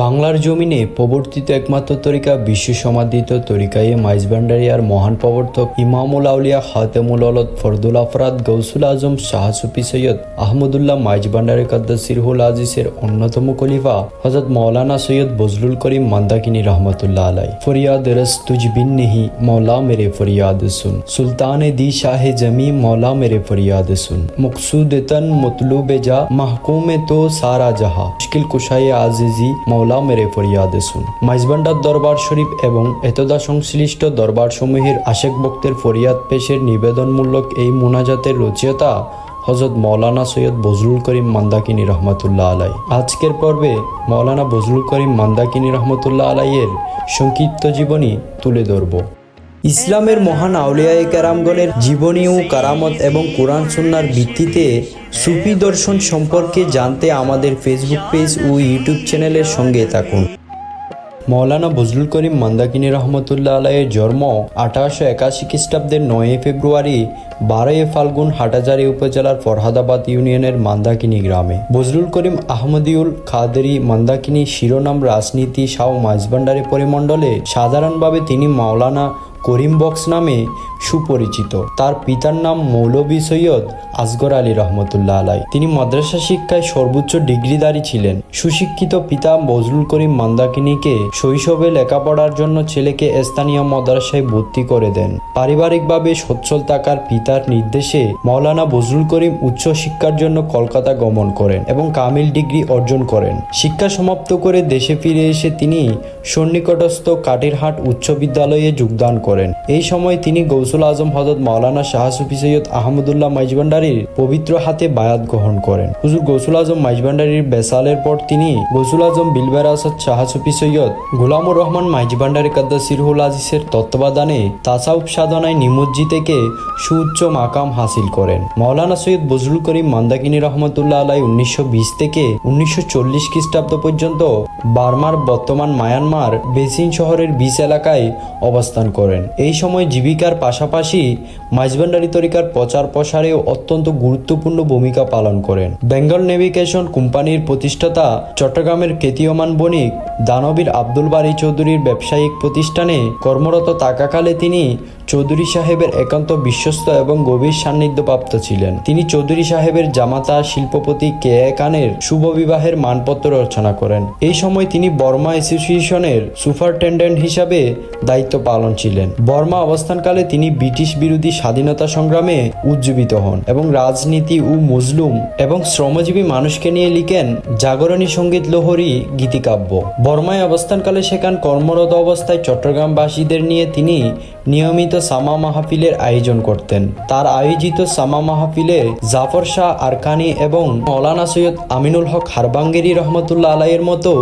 বাংলার জমিনে প্রবর্তিত একমাত্র তরিকা বিশ্ব সমাদিত তরিকায় মাইজ ভান্ডারিয়ার মহান প্রবর্তক ইমামুল আউলিয়া হাতেমুল আলত ফরদুল আফরাদ গৌসুল আজম শাহসুফি সৈয়দ আহমদুল্লাহ মাইজ ভান্ডারি কাদ্দা সিরহুল আজিসের অন্যতম কলিফা হজরত মৌলানা সৈয়দ বজলুল করিম মান্দাকিনী রহমতুল্লাহ আলাই ফরিয়াদ রস তুজ বিন নেহি মৌলা মেরে ফরিয়াদ সুন সুলতান দি শাহে জমি মৌলা মেরে ফরিয়াদ সুন মকসুদ তন মতলুবে যা, মাহকুমে তো সারা জাহা। মুশকিল কুশাই আজিজি মৌলা মেরে ফরিয়াদ শুন। মাইজবান্ডার দরবার শরীফ এবং এতদা সংশ্লিষ্ট দরবার সমূহের আশেক ভক্তের ফরিয়াদ পেশের নিবেদনমূলক এই মোনাজাতের রচিয়তা হজরত মৌলানা সৈয়দ বজরুল করিম মান্দাকিনী রহমতুল্লাহ আলাই আজকের পর্বে মৌলানা বজরুল করিম মান্দাকিনী রহমতুল্লাহ আলাইয়ের সংক্ষিপ্ত জীবনী তুলে ধরব। ইসলামের মহান আউলিয়ায়ে কেরামগণের জীবনী ও কারামত এবং কোরআন সুন্নার ভিত্তিতে সুফি দর্শন সম্পর্কে জানতে আমাদের ফেসবুক পেজ ও ইউটিউব চ্যানেলের সঙ্গে থাকুন। মৌলানা বজলুল করিম মান্দাকিনী রহমতুল্লাহ আলাইয়ের জন্ম আঠারোশো একাশি খ্রিস্টাব্দের নয় ফেব্রুয়ারি বারোই ফাল্গুন হাটাজারি উপজেলার ফরহাদাবাদ ইউনিয়নের মান্দাকিনী গ্রামে। বজলুল করিম আহমদিউল খাদেরি মান্দাকিনী শিরোনাম রাজনীতি শাহ মাঝবান্ডারি পরিমণ্ডলে সাধারণভাবে তিনি মাওলানা করিম বক্স নামে সুপরিচিত। তার পিতার নাম মৌলভী সৈয়দ আসগর আলী রহমতুল্লাহ আলাই। তিনি মাদ্রাসা শিক্ষায় সর্বোচ্চ ডিগ্রিধারী ছিলেন। সুশিক্ষিত পিতা বজলুল করিম মান্দাকিনীকে শৈশবে লেখাপড়ার জন্য ছেলেকে স্থানীয় মাদ্রাসায় ভর্তি করে দেন। পারিবারিকভাবে সচ্ছল থাকার পিতার নির্দেশে মৌলানা বজলুল করিম উচ্চ শিক্ষার জন্য কলকাতা গমন করেন এবং কামিল ডিগ্রি অর্জন করেন। শিক্ষা সমাপ্ত করে দেশে ফিরে এসে তিনি সন্নিকটস্থ কাটিরহাট উচ্চ বিদ্যালয়ে যোগদান করেন। এই সময় তিনি গৌসুল আজম হজরত মাওলানা শাহ সুফি সৈয়দ আহমদুল্লাহ মাইজবান্ডারির পবিত্র হাতে বায়াত গ্রহণ করেন। হুজুর গৌসুল আজম মাইজবান্ডারির বেসালের পর তিনি গৌসুল আজম বিলবার আসাদ শাহ সুফি সৈয়দ গুলামুর রহমান মাইজবান্ডারি কাদ্দা সিরহুল আজিসের তত্ত্বাবধানে তাসাউফ সাধনায় নিমজ্জি থেকে সুউচ্চ মাকাম হাসিল করেন। মাওলানা সৈয়দ বজরুল করিম মান্দাকিনী রহমতুল্লাহ আলাই উনিশশো থেকে উনিশশো চল্লিশ খ্রিস্টাব্দ পর্যন্ত বার্মার বর্তমান মায়ানমার বেসিন শহরের বিচ এলাকায় অবস্থান করেন। এই সময় জীবিকার পাশাপাশি মাইজবান্ডারি তরিকার প্রচার প্রসারেও অত্যন্ত গুরুত্বপূর্ণ ভূমিকা পালন করেন। বেঙ্গল নেভিগেশন কোম্পানির প্রতিষ্ঠাতা চট্টগ্রামের কেতীয়মান বণিক দানবীর আব্দুল বারী চৌধুরীর ব্যবসায়িক প্রতিষ্ঠানে কর্মরত থাকাকালে তিনি চৌধুরী সাহেবের একান্ত বিশ্বস্ত এবং গভীর সান্নিধ্যপ্রাপ্ত ছিলেন। তিনি চৌধুরী সাহেবের জামাতা, শিল্পপতি কে খানের শুভ বিবাহের মানপত্র রচনা করেন। এই সময় তিনি বর্মা অ্যাসোসিয়েশনের সুপারটেন্ডেন্ট হিসাবে দায়িত্ব পালন ছিলেন। বর্মা অবস্থানকালে তিনি ব্রিটিশ বিরোধী স্বাধীনতা সংগ্রামে উজ্জীবিত হন এবং রাজনীতি ও মজলুম এবং শ্রমজীবী মানুষকে নিয়ে লিখেন জাগরণী সংগীত লোহরী গীতিকাব্য। বর্মায় অবস্থানকালে সেখান কর্মরত অবস্থায় চট্টগ্রামবাসীদের নিয়ে তিনি নিয়মিত সামা মাহফিলের আয়োজন করতেন। তার আয়োজিত সামা মাহফিলে জাফর শাহ আরকানি এবং মৌলানা সৈয়দ আমিনুল হক হারবাঙ্গেরি রহমতুল্লাহ আলাইয়ের মতো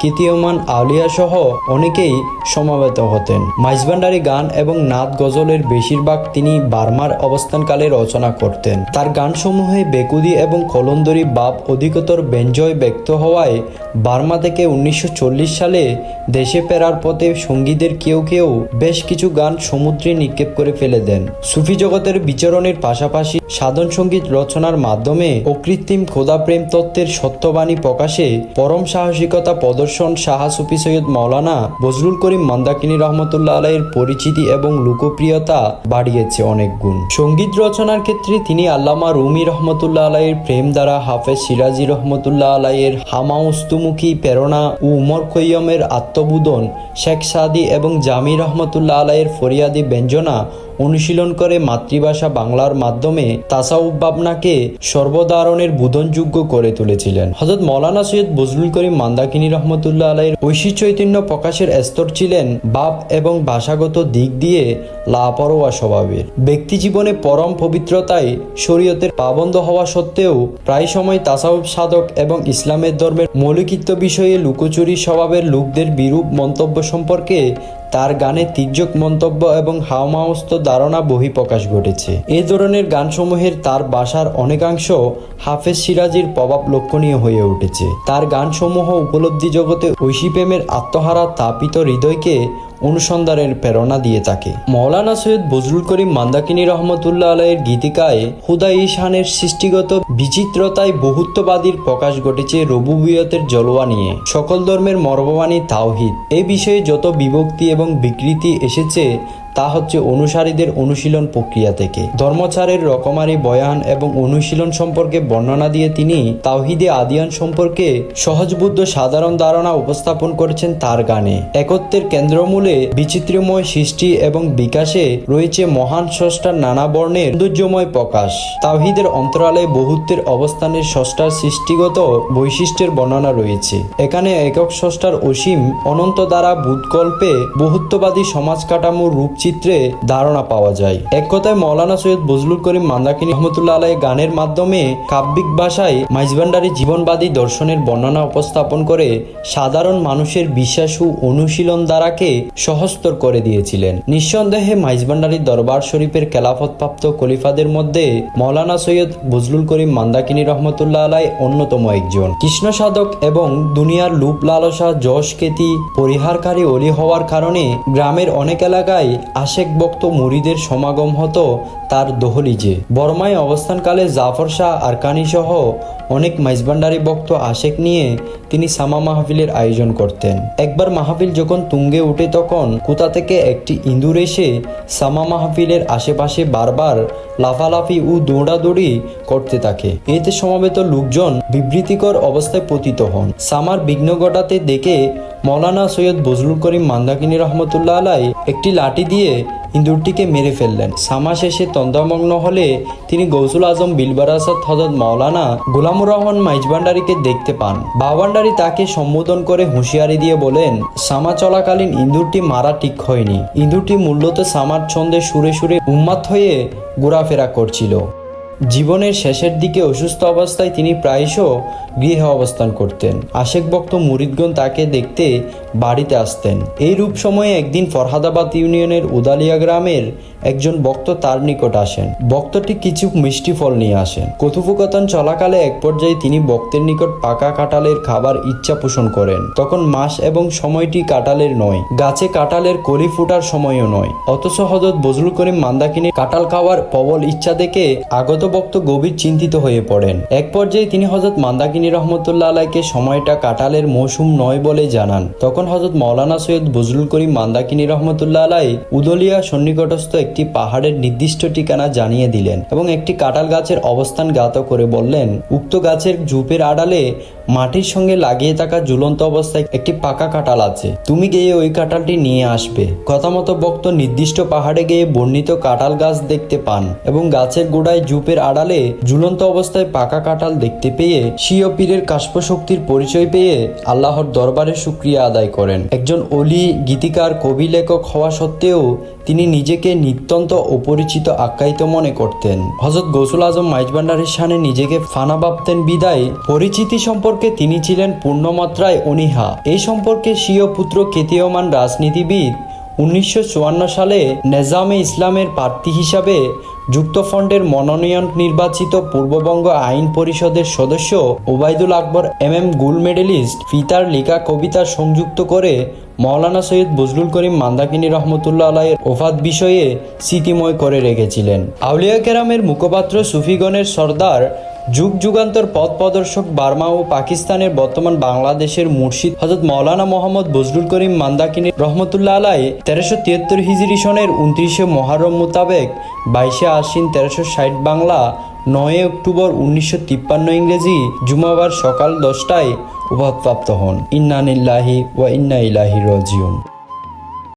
কীর্তিয়মান আউলিয়া সহ অনেকেই সমাবেত হতেন। মাইজবান্ডারি গান এবং নাদ গজলের বেশিরভাগ তিনি বার্মার অবস্থানকালে রচনা করতেন। তার গানসমূহে বেকুদি এবং কলন্দরি বাপ অধিকতর ব্যঞ্জয় ব্যক্ত হওয়ায় বার্মা থেকে উনিশশো চল্লিশ সালে দেশে ফেরার পথে সঙ্গীদের কেউ কেউ বেশ কিছু গান সমুদ্রে নিক্ষেপ করে ফেলে দেন। সুফি জগতের বিচরণের পাশাপাশি সাধন সংগীত রচনার মাধ্যমে অকৃত্রিম খোদা প্রেম তত্ত্বের সত্যবাণী প্রকাশে পরম সাহসিকতা প্রদর্শন শাহা সুফি সৈয়দ মাওলানা বজরুল করিম মান্দাকিনী রহমতুল্লাহ আলাইয়ের পরিচিতি এবং লোকপ্রিয়তা বাড়িয়েছে অনেক গুণ। সংগীত রচনার ক্ষেত্রে তিনি আল্লামা রুমি রহমতুল্লাহ আলাইয়ের প্রেম দ্বারা হাফেজ সিরাজি রহমতুল্লাহ আলাইয়ের হামাউস্তুমুখী প্রেরণা ও উমর খৈয়মের আত্মবোধন শেখ সাদি এবং জামি রহমতুল্লাহ আলাইয়ের ফরিয়াদি ব্যঞ্জনা অনুশীলন করে মাতৃভাষা বাংলার মাধ্যমে তাসাউফ ভাবনাকে সর্বধারণের বোধনযোগ্য করে তুলেছিলেন। হজরত মৌলানা সৈয়দ বজলুল করিম মান্দাকিনী রহমতুল্লাহ আলাইয়ের ঐশী চৈতন্য প্রকাশের স্তর ছিলেন বাপ এবং ভাষাগত দিক দিয়ে লাপরোয়া স্বভাবের। ব্যক্তি জীবনে পরম পবিত্রতায় শরীয়তের পাবন্ধ হওয়া সত্ত্বেও প্রায় সময় তাসাউফ সাধক এবং ইসলামের ধর্মের মৌলিকিত্ব বিষয়ে লুকোচুরি স্বভাবের লোকদের বিরূপ মন্তব্য সম্পর্কে তার গানে তির্যক মন্তব্য এবং হাওমাওস্ত ধারণা বহিঃপ্রকাশ ঘটেছে। এ ধরনের গানসমূহের তার বাসার অনেকাংশ হাফেজ সিরাজির প্রভাব লক্ষণীয় হয়ে উঠেছে। তার গানসমূহ উপলব্ধি জগতে ঐশী প্রেমের আত্মহারা, তাপিত হৃদয়কে অনুসন্ধানের প্রেরণা দিয়ে থাকে। মৌলানা সৈয়দ বজরুল করিম মান্দাকিনী রহমতুল্লাহ আলাইয়ের গীতিকায় হুদা ইশানের সৃষ্টিগত বিচিত্রতায় বহুত্ববাদীর প্রকাশ ঘটেছে রবুবিয়তের জলোয়া নিয়ে। সকল ধর্মের মর্মবাণী তাওহিদ। এ বিষয়ে যত বিভক্তি এবং বিকৃতি এসেছে তা হচ্ছে অনুসারীদের অনুশীলন প্রক্রিয়া থেকে। ধর্মচারের রকমারি বয়ান এবং অনুশীলন সম্পর্কে বর্ণনা দিয়ে তিনি তাওহিদে আদিয়ান সম্পর্কে সহজবুদ্ধ সাধারণ ধারণা উপস্থাপন করেছেন তার গানে। একত্বের কেন্দ্রমূলে বিচিত্রময় সৃষ্টি এবং বিকাশে রয়েছে মহান স্রষ্টার নানা বর্ণের সৌন্দর্যময় প্রকাশ। তাওহিদের অন্তরালে বহুত্বের অবস্থানের স্রষ্টার সৃষ্টিগত বৈশিষ্ট্যের বর্ণনা রয়েছে। এখানে একক স্রষ্টার অসীম অনন্ত দ্বারা বুধকল্পে বহুত্ববাদী সমাজ কাঠামোর রূপচিত্রে ধারণা পাওয়া যায়। এক কথায় মৌলানা সৈয়দ বজলুল করিম মান্দাকিনী রহমতুল্লাহ আলাই গানের মাধ্যমে কাব্যিক ভাষায় মাইজভান্ডারি জীবনবাদী দর্শনের বর্ণনা উপস্থাপন করে সাধারণ মানুষের বিশ্বাস ও অনুশীলন দ্বারাকে সহস্তর করে দিয়েছিলেন। নিঃসন্দেহে মাইজভান্ডারি দরবার শরীফের খেলাফতপ্রাপ্ত খলিফাদের মধ্যে মৌলানা সৈয়দ বজলুল করিম মান্দাকিনী রহমতুল্লাহ আলাই অন্যতম একজন। কৃষ্ণ সাধক এবং দুনিয়ার লুপ লালসা যশ কেতি, পরিহারকারী অলি হওয়ার কারণে গ্রামের অনেক এলাকায় আশেক বক্ত মুরিদের সমাগম হতো তার দহলিজে বর্মায় অবস্থানকালে জাফর শাহ, আরকানি সহ অনেক মাইজবান্ডারি বক্ত আশেক নিয়ে তিনি সামা মাহফিলের আয়োজন করতেন। একবার মাহফিল যখন তুঙ্গে উঠে তখন কোথা থেকে একটি ইঁদুর এসে সামা মাহফিলের আশেপাশে বারবার লাফালাফি ও দৌড়াদৌড়ি করতে থাকে। এতে সমাবেত লোকজন বিবৃতিকর অবস্থায় পতিত হন। সামার বিঘ্ন ঘটাতে দেখে মৌলানা সৈয়দ বজলুল করিম মান্দাকিনী রহমতুল্লাহ আলাই একটি লাঠি দিয়ে ইন্দুরটিকে মেরে ফেললেন। সামা শেষে তন্দ্রামগ্ন হলে তিনি গৌসুল আজম বিলবারাসাদ হজরত মৌলানা গোলামুর রহমান মাইজবান্ডারিকে দেখতে পান। বাবান্ডারি তাকে সম্বোধন করে হুঁশিয়ারি দিয়ে বলেন, সামা চলাকালীন ইন্দুরটি মারা ঠিক হয়নি। ইন্দুরটি মূলত সামার ছন্দে সুরে সুরে উন্মাদ হয়ে ঘোরাফেরা করছিল। জীবনের শেষের দিকে অসুস্থ অবস্থায় তিনি প্রায়শ গৃহে অবস্থান করতেন। আশেক ভক্ত মুরিদগণ তাকে দেখতে বাড়িতে আসতেন। এই রূপ সময়ে একদিন ফরহাদাবাদ ইউনিয়নের উদালিয়া গ্রামের একজন ভক্ত তার নিকট আসেন। ভক্তটি কিছু মিষ্টি ফল নিয়ে আসেন। কথোপকথন চলাকালে এক পর্যায়ে তিনি ভক্তের নিকট পাকা কাঁঠালের খাবার ইচ্ছা পোষণ করেন। তখন মাস এবং সময়টি কাঁঠালের নয়, গাছে কাঁঠালের কলি ফুটার সময়ও নয়। অথচ হজরত বজরুল করিম মান্দাকিনী কাঁঠাল খাওয়ার প্রবল ইচ্ছা দেখে আগত ভক্ত গভীর চিন্তিত হয়ে পড়েন। এক পর্যায়ে তিনি হজরত মান্দাকিনী রহমতুল্লাহ আলাইকে সময়টা কাঁঠালের মৌসুম নয় বলে জানান। তখন হজরত মৌলানা সৈয়দ বজরুল করিম মান্দাকিনী রহমতুল্লাহ আলাই উদলিয়া সন্নিকটস্থ একটি পাহাড়ের নির্দিষ্ট ঠিকানা জানিয়ে দিলেন এবং একটি কাঁঠাল গাছের অবস্থান জ্ঞাত করে বললেন, উক্ত গাছের ঝুপের আড়ালে মাটির সঙ্গে লাগিয়ে থাকা ঝুলন্ত অবস্থায় একটি পাকা কাঁঠাল আছে। তুমি গিয়ে ওই কাঁঠালটি নিয়ে আসবে। কথা মতো ভক্ত নির্দিষ্ট পাহাড়ে গিয়ে বর্ণিত কাঁঠাল গাছ দেখতে পান এবং গাছের গোড়ায় ঝুপের আড়ালে ঝুলন্ত অবস্থায় পাকা কাঁঠাল দেখতে পেয়ে স্বীয় পীরের কাশ্প শক্তির পরিচয় পেয়ে আল্লাহর দরবারে শুক্রিয়া আদায় করেন। একজন অলি গীতিকার, কবি, লেখক হওয়া সত্ত্বেও তিনি নিজেকে নিত্যন্ত অপরিচিত আখ্যায়িত মনে করতেন। হজরত গৌসুল আজম মাইজবান্ডারের সানে নিজেকে ফানা ভাবতেন বিদায়। পরিচিতি সম্পর্কে তিনি ছিলেন পূর্ণমাত্রায় অনীহা। এই সম্পর্কে স্বীয় পুত্র কেতীয়মান রাজনীতিবিদ উনিশশো চুয়ান্ন সালে নেজামে ইসলামের প্রার্থী হিসাবে যুক্তফ্রন্টের মনোনয়ন নির্বাচিত পূর্ববঙ্গ আইন পরিষদের সদস্য Obaidul Akbar M M gold medalist ফিতার লেখা কবিতা সংযুক্ত করে মৌলানা সৈয়দ বজলুল করিম মান্দাকিনী রহমতুল্লাহ আলাইয়ের ওফাত বিষয়ে স্মৃতিময় করে রেখেছিলেন। আউলিয়া কেরামের মুখপাত্র সুফিগণের সর্দার, যুগ যুগান্তর পথ প্রদর্শক বার্মা ও পাকিস্তানের বর্তমান বাংলাদেশের মুর্শিদ হজরত মৌলানা মোহাম্মদ বজলুল করিম মান্দাকিনী রহমতুল্লাহ আলাই তেরোশো তিয়াত্তর হিজরি সনের উনত্রিশে মহারম মোতাবেক বাইশে আশ্বিন তেরোশো ষাট বাংলা নয় অক্টোবর উনিশশো তিপ্পান্ন ইংরেজি জুমাবার সকাল দশটায় উপাধপ্রাপ্ত হন। ইন্নানিল্লাহি ওয়া ইন্না ইলাহি রাজিউন।